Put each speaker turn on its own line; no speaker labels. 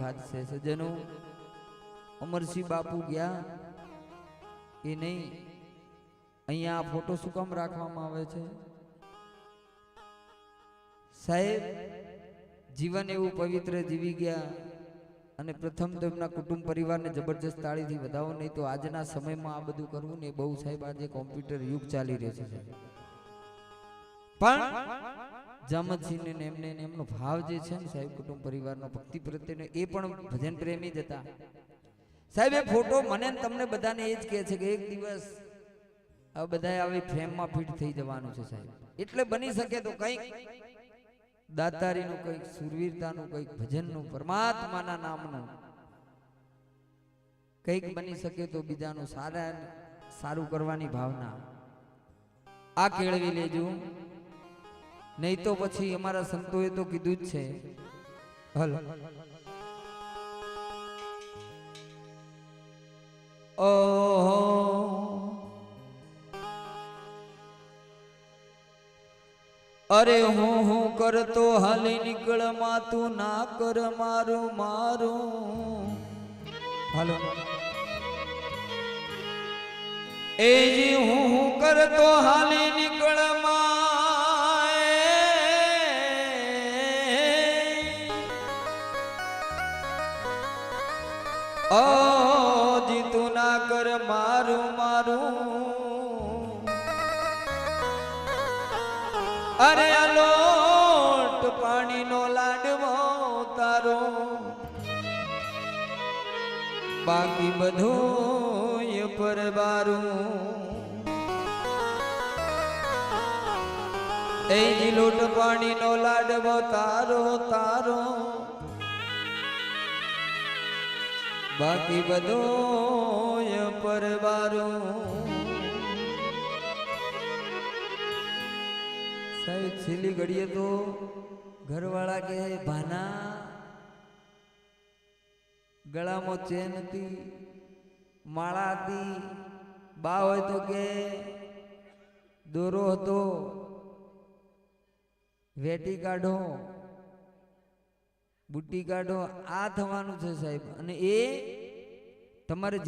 ખાધશે સજ્જનો. અમરસિંહ બાપુ ગયા. એ નહીં, અહીંયા આ ફોટો શું કામ રાખવામાં આવે છે? સાહેબ, જીવન એવું પવિત્ર જીવી ગયા અને પ્રથમ તો એમના કુટુંબ પરિવારને જબરજસ્ત તાળીથી વધાવો, નહીં તો આજના સમયમાં આ બધું કરવું ને બહુ સાહેબ, આજે કોમ્પ્યુટર યુગ ચાલી રહ્યો છે પણ જામતસિંહને એમને એમનો ભાવ જે છે ને સાહેબ કુટુંબ પરિવારનો, ભક્તિ પ્રત્યેનો, એ પણ ભજન પ્રેમી જ હતા. સાહેબ, એ ફોટો મને તમને બધાને એ જ કહે છે કે એક દિવસ આ બધાએ આવી ફ્રેમમાં ફિટ થઈ જવાનું છે સાહેબ. એટલે બની શકે તો કંઈક દાતારીનું, કંઈક સુરવીરતાનું, કંઈક ભજનનું, પરમાત્માના નામનું કંઈક બની શકે તો બીજાનું સારા સારું કરવાની ભાવના. આ કેળવી લેજો. નહીં તો પછી અમારા સંતોએ તો કીધું જ છે. અરે હું હું કરતો હાલી નીકળમાં તું ના કર, મારું મારું. હાલો. એ હું હું કરતો હાલી નીકળ ઓ જી ના કર મારું મારું. અરે લોટ પાણીનો લાડવો તારો. બાકી બધું પર પરબારું એ જી લોટ પાણીનો લાડવો તારો તારો. બાકી બધો પરવારો. સાહેબ, છેલ્લી ઘડીએ તો ઘરવાળા કે ભાના, ગળામાં ચેન હતી, માળા હતી, બા હોય તો કે દોરો હતો, વેટી કાઢો. બુટ્ટી કાઢો આ થવાનું છે સાહેબ. અને એ તમારે